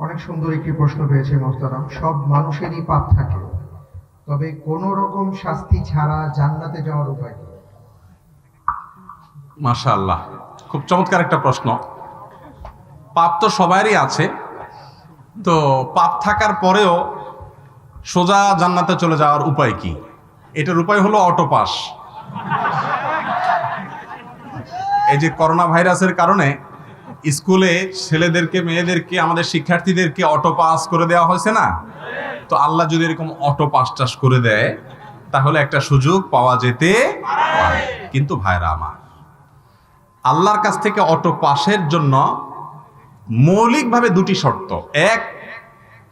অনেক সুন্দর একটি প্রশ্ন পেয়েছে মোহতারাম। সব মানুষেরই পাপ থাকে। তবে কোন রকম শাস্তি ছাড়া জান্নাতে যাওয়ার উপায় কি? মাশাআল্লাহ। খুব চমৎকার একটা প্রশ্ন। পাপ তো সবারই আছে। তো পাপ থাকার পরেও সোজা জান্নাতে চলে যাওয়ার উপায় কি? এটার উপায় হলো অটো পাস এই যে করোনা ভাইরাসের কারণে স্কুলে ছেলেদেরকে, মেয়েদেরকে, আমাদের শিক্ষার্থীদেরকে অটো পাস করে দেওয়া হয়েছে না? তো আল্লাহ যদি এরকম অটো পাস টাস করে দেয়, তাহলে একটা সুযোগ পাওয়া যেতে কিন্তু ভাইরা আমার, আল্লাহর কাছ থেকে অটো পাসের জন্য মৌলিকভাবে দুটি শর্ত। এক,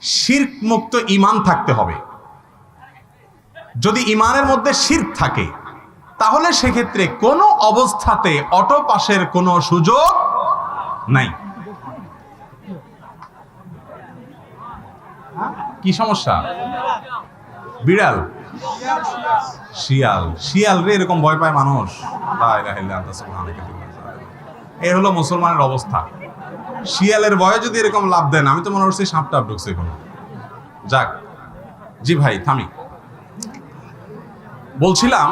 শির্ক মুক্ত ইমান থাকতে হবে। যদি ইমানের মধ্যে শির্ক থাকে, তাহলে সেক্ষেত্রে কোনো অবস্থাতে অটো পাসের কোনো সুযোগ নাই। কি সমস্যা? বিড়াল? শিয়াল। শিয়াল রে, এরকম ভয় পায় মানুষ। এই হলো মুসলমানের অবস্থা। শিয়ালের ভয়ে যদি এরকম লাভ দেন, আমি তো মনে করছি সাপ টাপ ঢুকছে এখন। যাক। জি ভাই, থামি। বলছিলাম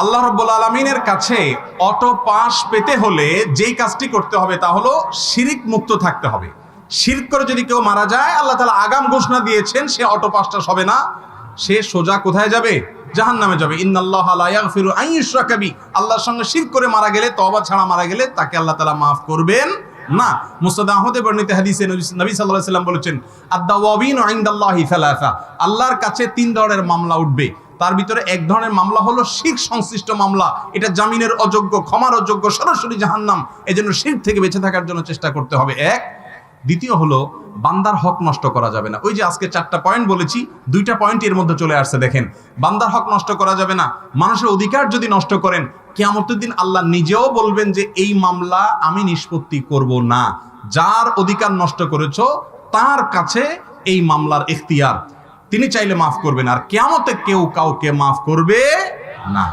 আল্লাহ রব্বুল আলমিনের কাছে অটো পাস পেতে হলে যেই কাজটি করতে হবে তা হলো শিরিক মুক্ত থাকতে হবে। শিরক করে যদি কেউ মারা যায়, আল্লাহ তালা আগাম ঘোষণা দিয়েছেন, সে অটো পাসটা হবে না, সে সোজা কোথায় যাবে? জাহান নামে যাবে বি আল্লাহর সঙ্গে শিরক করে মারা গেলে, তওবা ছাড়া মারা গেলে তাকে আল্লাহ তালা মাফ করবেন না। মুস্তাদ আহমদে বর্ণিত হাদিসে নবী আলাইহি সাল্লাম বলেছেন, আদ-দাওয়াবিনু ইনদাল্লাহি সালাসা। আল্লাহর কাছে তিন ধরনের মামলা উঠবে। তার ভিতরে এক ধরনের মামলা হলো শিখ সংশ্লিষ্ট মামলা। এটা জামিনের অযোগ্য, ক্ষমার অযোগ্য, সরাসরি জাহান্নাম। এজন্য শিখ থেকে বেঁচে থাকার জন্য চেষ্টা করতে হবে। এক, দ্বিতীয় হলো বান্দার হক নষ্ট করা যাবে না। ওই যে আজকে চারটা পয়েন্ট বলেছি, দুইটা পয়েন্ট এর মধ্যে চলে আসছে, দেখেন। বান্দার হক নষ্ট করা যাবে না। মানুষের অধিকার যদি নষ্ট করেন, কেয়ামতের দিন আল্লাহ নিজেও বলবেন যে, এই মামলা আমি নিষ্পত্তি করব না। যার অধিকার নষ্ট করেছ, তার কাছে এই মামলার এখতিয়ার তিনি চাইলে মাফ করবেন, আর কেয়ামতে কেউ কাউকে মাফ করবে না।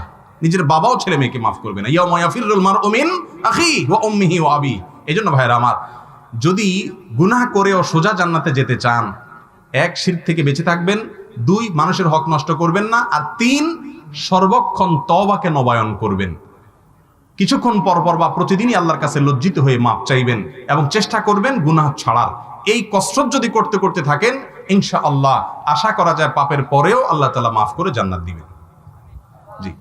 নিজের বাবাও ছেলে মেয়েকে মাফ করবে না। ইয়া মায়াফিরুল মার ওমিন আখি ওয়া উম্মিহি ওয়া আবি। এজন্য ভাইরা আমার, যদি গুনাহ করেও সোজা জান্নাতে যেতে চান, এক শির থেকে বেঁচে থাকবেন, দুই, মানুষের হক নষ্ট করবেন না, আর তিন, সর্বক্ষণ তবাকে নবায়ন করবেন। কিছুক্ষণ পর পর বা প্রতিদিনই আল্লাহর কাছে লজ্জিত হয়ে মাপ চাইবেন এবং চেষ্টা করবেন গুনাহ ছাড়ার। এই কসরত যদি করতে করতে থাকেন ইনশা আল্লাহ আশা করা যায় পাপের পরেও আল্লাহ তালা মাফ করে জান্নাত দিবেন। জি।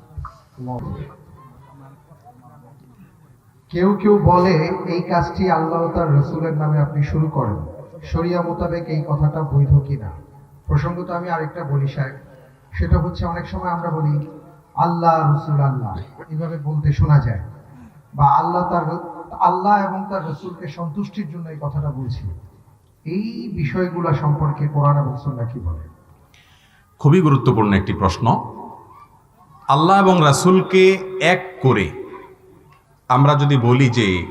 কেউ কেউ বলে, এই কাজটি আল্লাহ তার রসুলের নামে আপনি শুরু করেন। শরিয়া মোতাবেক এই কথাটা বৈধ কিনা? প্রসঙ্গত আমি আরেকটা বলি, সাহেব। সেটা হচ্ছে অনেক সময় আমরা বলি, আল্লাহ, রসুল, আল্লাহ। এইভাবে বলতে শোনা যায়। বা আল্লাহ তার, আল্লাহ এবং তার রসুলকে সন্তুষ্টির জন্য এই কথাটা বলছি। এই বিষয়গুলো সম্পর্কে কোরআন এবং সুন্নাহ কি বলে? খুবই গুরুত্বপূর্ণ একটি প্রশ্ন। আল্লাহ এবং রাসূলকে এক করে আমরা যদি বলি যে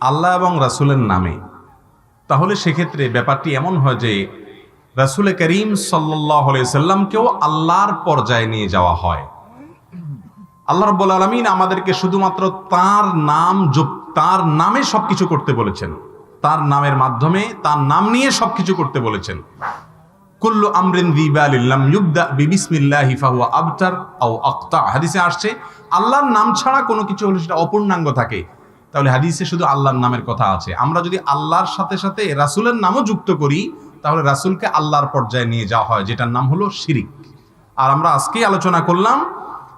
আল্লাহ এবং রাসূলের নামে, তাহলে সেক্ষেত্রে ব্যাপারটি এমন হয় যে রাসূল করিম সাল্লাহ সাল্লামকেও আল্লাহর পর্যায়ে নিয়ে যাওয়া হয়। আল্লাহ রব্বুল আলমিন আমাদেরকে শুধুমাত্র তার নাম তার নামে সবকিছু করতে বলেছেন। তার নামের মাধ্যমে তার নাম নিয়ে সবকিছু করতে বলেছেন। কুল্লু আমরিন আবতার আও আক্তা। হাদিসে আসছে, আল্লাহর নাম ছাড়া কোনো কিছু হলে সেটা অপূর্ণাঙ্গ থাকে। তাহলে হাদিসে শুধু আল্লাহর নামের কথা আছে। আমরা যদি আল্লাহর সাথে সাথে রাসূলের নামও যুক্ত করি, তাহলে রাসূলকে আল্লাহর পর্যায়ে নিয়ে যাওয়া হয়, যেটার নাম হলো শিরিক। আর আমরা আজকেই আলোচনা করলাম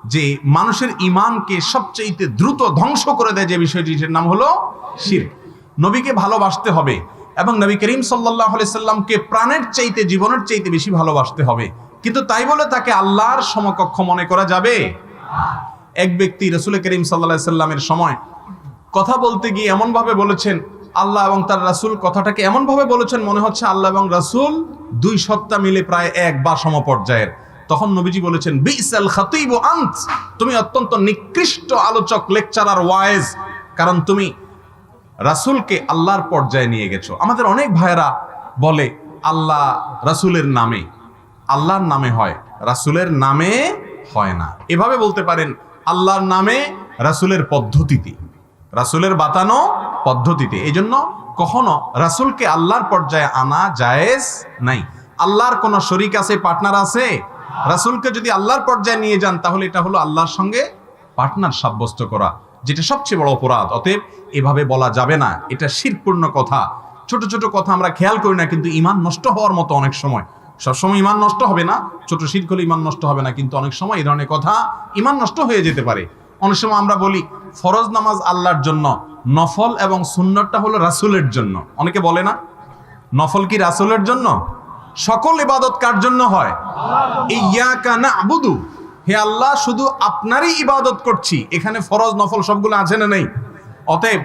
যে মানুষের ইমানকে সবচেয়ে দ্রুত ধ্বংস করে দেয় যে বিষয়টি, সেটার নাম হলো শিরক। নবীকে ভালোবাসতে হবে এবং নবী করিম সাল্লাহ সাল্লামকে প্রাণের চাইতে, জীবনের চাইতে বেশি ভালোবাসতে হবে। কিন্তু তাই বলে তাকে আল্লাহর সমকক্ষ মনে করা যাবে? এক ব্যক্তি রসুল করিম সাল্লাহ সাল্লামের সময় কথা বলতে গিয়ে এমনভাবে বলেছেন, আল্লাহ এবং তার রাসূল, কথাটাকে এমনভাবে বলেছেন, মনে হচ্ছে আল্লাহ এবং রাসূল দুই সত্তা মিলে প্রায় এক বা সমপর্যায়ের। তখন নবীজি বলেছেন, বিসাল খাতিব আন্ত, তুমি অত্যন্ত নিকৃষ্ট আলোচক, লেকচারার, ওয়াইজ, কারণ তুমি রাসূলকে আল্লাহর পর্যায়ে নিয়ে গেছো। আমাদের অনেক ভাইয়েরা বলে, আল্লাহ রাসূলের নামে, আল্লাহর নামে হয়, রাসূলের নামে হয় না। এভাবে বলতে পারেন, আল্লাহর নামে রাসূলের পদ্ধতিতে, রাসূলের বাতানো পদ্ধতিতে। এই জন্য কখনো রাসুলকে আল্লাহর পর্যায়ে আনা জায়েজ নাই। আল্লাহর কোনো শরিক আছে, পার্টনার আছে? রাসুলকে যদি আল্লাহর পর্যায়ে নিয়ে যান, তাহলে এটা হলো আল্লাহর সঙ্গে পার্টনার সাব্যস্ত করা। যেটা সবচেয়ে বড় অপরাধ। অতএব এভাবে বলা যাবে না। এটা শিরপূর্ণ কথা। ছোট ছোট কথা আমরা খেয়াল করি না কিন্তু ইমান নষ্ট হওয়ার মতো অনেক সময়। সবসময় ইমান নষ্ট হবে না। ছোট শির করলে ইমান নষ্ট হবে না কিন্তু অনেক সময় এই ধরনের কথা ইমান নষ্ট হয়ে যেতে পারে। অনেক সময় আমরা বলি ফরজ নামাজ আল্লাহর জন্য নফল এবং সুন্নতটা হলো রাসুলের জন্য। অনেকে বলে না নফল কি রাসুলের জন্য? সকল ইবাদত কার জন্য হয়? ইয়াকা না আবুদু হে আল্লাহ শুধু আপনারই ইবাদত করছি। এখানে ফরজ নফল সবগুলো আছে না নেই? অতএব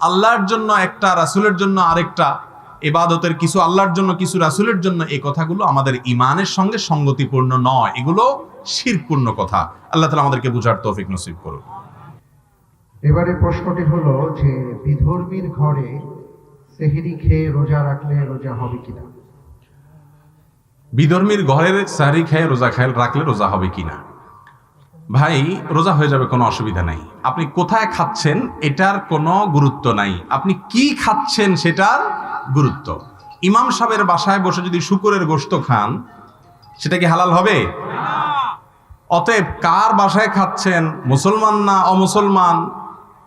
আল্লাহর জন্য একটা রাসুলের জন্য আরেকটা ইবাদতের কিছু আল্লাহর জন্য কিছু রাসুলের জন্য এই কথাগুলো আমাদের ইমানের সঙ্গে সঙ্গতিপূর্ণ নয়। এগুলো শিরপূর্ণ কথা। আল্লাহ তালা আমাদেরকে বুঝার তৌফিক নসিব করুন। এবারে প্রশ্নটি হলো যে বিধর্মীর ঘরে সেহিরি খেয়ে রোজা রাখলে রোজা হবে কিনা? বিধর্মীর ঘরের সারি খেয়ে রোজা খেয়াল রাখলে রোজা হবে কিনা? ভাই রোজা হয়ে যাবে কোনো অসুবিধা নাই। আপনি কোথায় খাচ্ছেন এটার কোনো গুরুত্ব নাই। আপনি কি খাচ্ছেন সেটার গুরুত্ব। ইমাম সাহেবের বাসায় বসে যদি শুকুরের গোশত খান সেটা কি হালাল হবে? অতএব কার বাসায় খাচ্ছেন মুসলমান না অমুসলমান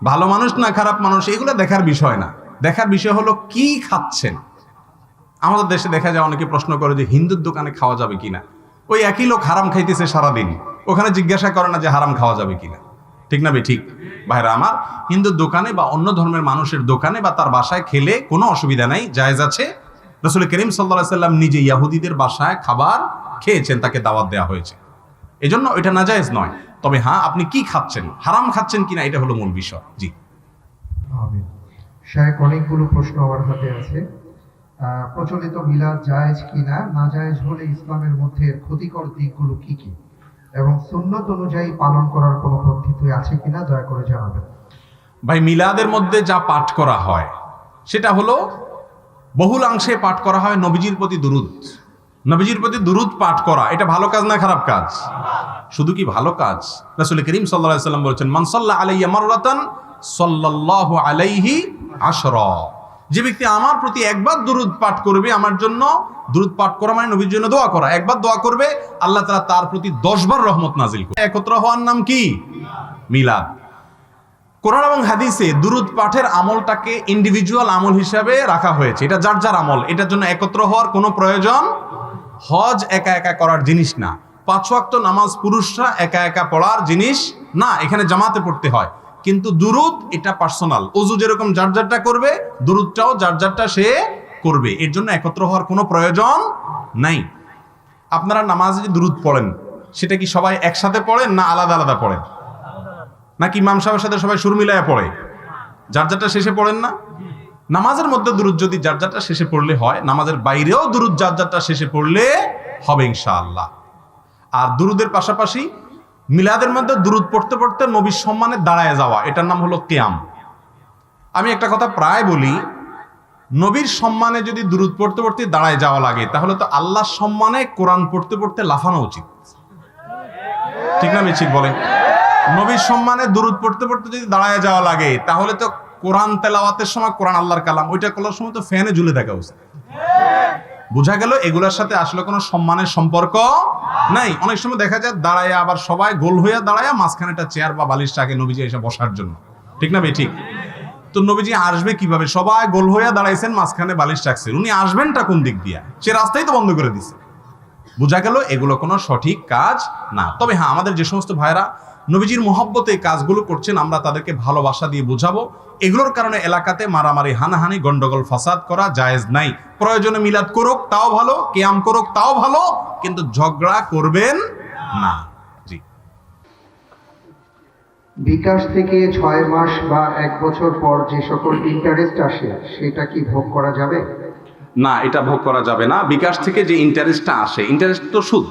ভালো মানুষ না খারাপ মানুষ এগুলো দেখার বিষয় না। দেখার বিষয় হলো কি খাচ্ছেন? আমাদের দেশে দেখা যায় অনেকে প্রশ্ন করে যে হিন্দুর দোকানে খাওয়া যাবে কিনা। ওই একই লোক হারাম খাইতেছে সারাদিন। ওখানে জিজ্ঞাসা করে না যে হারাম খাওয়া যাবে কিনা। ঠিক না ঠিক। ভাইরা, আমার হিন্দুর দোকানে বা অন্য ধর্মের মানুষের দোকানে বা তার বাসায় খেলে কোনো অসুবিধা নাই, জায়েজ আছে। রসুল করিম সাল্লা সাল্লাম নিজে ইয়াহুদিদের বাসায় খাবার খেয়েছেন, তাকে দাওয়াত দেওয়া হয়েছে। এজন্য এটা নাজায়েজ নয়। তবে হ্যাঁ আপনি কি খাচ্ছেন? হারাম খাচ্ছেন কিনা? এটা হলো মূল বিষয়। জি। অনেকগুলো প্রশ্ন আমার হাতে আছে। প্রচলিত মিলাদ জায়েজ কিনা? না জায়েজ হলে ইসলামের মধ্যে ক্ষতিকর দিকগুলো কি কি? এবং সুন্নত অনুযায়ী পালন করার কোনো পদ্ধতি আছে কিনা দয়া করে জানাবেন। ভাই, মিলাদের মধ্যে যা পাঠ করা হয়, সেটা হলো বহুলাংশে পাঠ করা হয় নবীজির প্রতি দুরুদ। নবীজির প্রতি দুরুদ পাঠ করা, এটা ভালো কাজ না খারাপ কাজ? শুধু কি ভালো কাজ? রাসুল করিম সাল্লাহ সাল্লাম বলছেন মানসাল্লাহ আলাইয়া মারাতান সাল্লাল্লাহু আলাইহি আশরা। যে ব্যক্তি আমার প্রতি একবার দুরুদ পাঠ করবে, আমার জন্য দুরুদ পাঠ করা মানে নবীর জন্য দোয়া করা। একবার দোয়া করবে, আল্লাহ তাআলা তার প্রতি দশবার রহমত নাজিল করবে। একত্র হওয়ার নাম কি? মিলাদ। কোরআন এবং হাদিসে দুরুদ পাঠের আমলটাকে ইন্ডিভিজুয়াল আমল হিসাবে রাখা হয়েছে। এটা যার যার আমল? এটার জন্য একত্র হওয়ার কোনো প্রয়োজন? হজ একা একা করার জিনিস না। পাঁচ ওয়াক্ত নামাজ পুরুষরা একা একা পড়ার জিনিস না। এখানে জামাতে পড়তে হয়। কিন্তু দুরুদ এটা পার্সোনাল অজু যেরকম যার যারটা করবে, দুরুদটাও যার যারটা সে করবে। এর জন্য একত্র হওয়ার কোনো প্রয়োজন নাই। আপনারা নামাজে যে দুরুদ পড়েন, সেটা কি সবাই একসাথে পড়েন না আলাদা আলাদা পড়েন নাকি ইমাম সাহেবের সাথে সবাই সুর পড়ে? যার যারটা শেষে পড়েন না? নামাজের মধ্যে দুরুদ যদি যার যারটা শেষে পড়লে হয়, নামাজের বাইরেও দুরুদ যার যারটা শেষে পড়লে হবে ইনশাআল্লাহ। আর দুরুদের পাশাপাশি মিলাদের মধ্যে দুরুদ পড়তে পড়তে নবীর সম্মানে দাঁড়ায় যাওয়া, এটার নাম হলো কেয়াম। আমি একটা কথা প্রায় বলি, নবীর সম্মানে যদি দুরুদ পড়তে পড়তে দাঁড়ায় যাওয়া লাগে, তাহলে তো আল্লাহর সম্মানে কোরআন পড়তে পড়তে লাফানো উচিত। ঠিক না মিছিল বলে নবীর সম্মানে দুরুদ পড়তে পড়তে যদি দাঁড়ায় যাওয়া লাগে, তাহলে তো কোরআন তেলাওয়াতের সময় কোরআন আল্লাহর কালাম, ওইটা করার সময় তো ফ্যানে ঝুলে থাকা উচিত। বোঝা গেল, এগুলোর সাথে আসলে কোনো সম্মানের সম্পর্ক নাই, অনেক সময় দেখা যায় দাঁড়ায় আবার সবাই গোল হইয়া দাঁড়ায় মাঝখানে একটা চেয়ার বা বালিশ রাখে নবীজি এসে বসার জন্য। ঠিক না ঠিক। তো নবীজি আসবে কীভাবে? সবাই গোল হইয়া দাঁড়াইছেন, মাঝখানে বালিশ রাখছেন। উনি আসবেনটা কোন দিক দিয়া? সে রাস্তাই তো বন্ধ করে দিছে। বোঝা গেল এগুলো কোনো সঠিক কাজ না। তবে হ্যাঁ আমাদের যে সমস্ত ভাইরা নবীজির মোহব্বতে কাজগুলো করছেন আমরা তাদেরকে ভালোবাসা দিয়ে বোঝাবো। এগুলোর কারণে এলাকাতে মারামারি হানাহানি গন্ডগোল ফাসাদ করা জায়েজ নাই। প্রয়োজনে মিলাদ করুক তাও ভালো কেয়াম করুক তাও ভালো কিন্তু ঝগড়া করবেন না। জি। বিকাশ থেকে ছয় মাস বা এক বছর পর যে সকল ইন্টারেস্ট আসে সেটা কি ভোগ করা যাবে? না এটা ভোগ করা যাবে না। বিকাশ থেকে যে ইন্টারেস্টটা আসে ইন্টারেস্ট তো সুদ।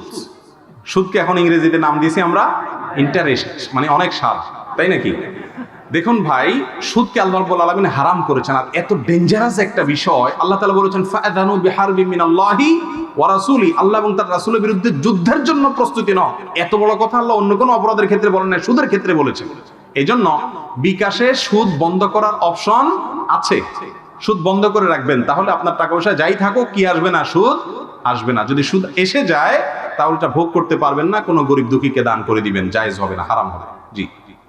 সুদকে এখন ইংরেজিতে নাম দিয়েছি আমরা ইন্টারেস্ট মানে অনেক স্বাদ তাই নাকি? দেখুন ভাই, সুদকে আল্লাহ রাব্বুল আলামিন হারাম করেছেন। আর এত ডেঞ্জারাস একটা বিষয়, আল্লাহ তাআলা বলেছেন ফাআদানু বিহারবিন মিনাল্লাহি ওয়া রাসূলি। আল্লাহ এবং তার রাসূলের বিরুদ্ধে যুদ্ধের জন্য প্রস্তুতি নাও এত বড় কথা আল্লাহ অন্য কোনো অপরাধের ক্ষেত্রে বলেন না সুদের ক্ষেত্রে বলেছেন। এই জন্য বিকাশে সুদ বন্ধ করার অপশন আছে। সুদ বন্ধ করে রাখবেন, তাহলে আপনার টাকা পয়সা যাই থাকুক, কি আসবে না সুদ? আসবে না। যদি সুদ এসে যায় এটা ভোগ করতে পারবেন না, কোনো গরিব দুঃখীকে দান করে দিবেন, জায়েজ হবে না, হারাম হবে। জি।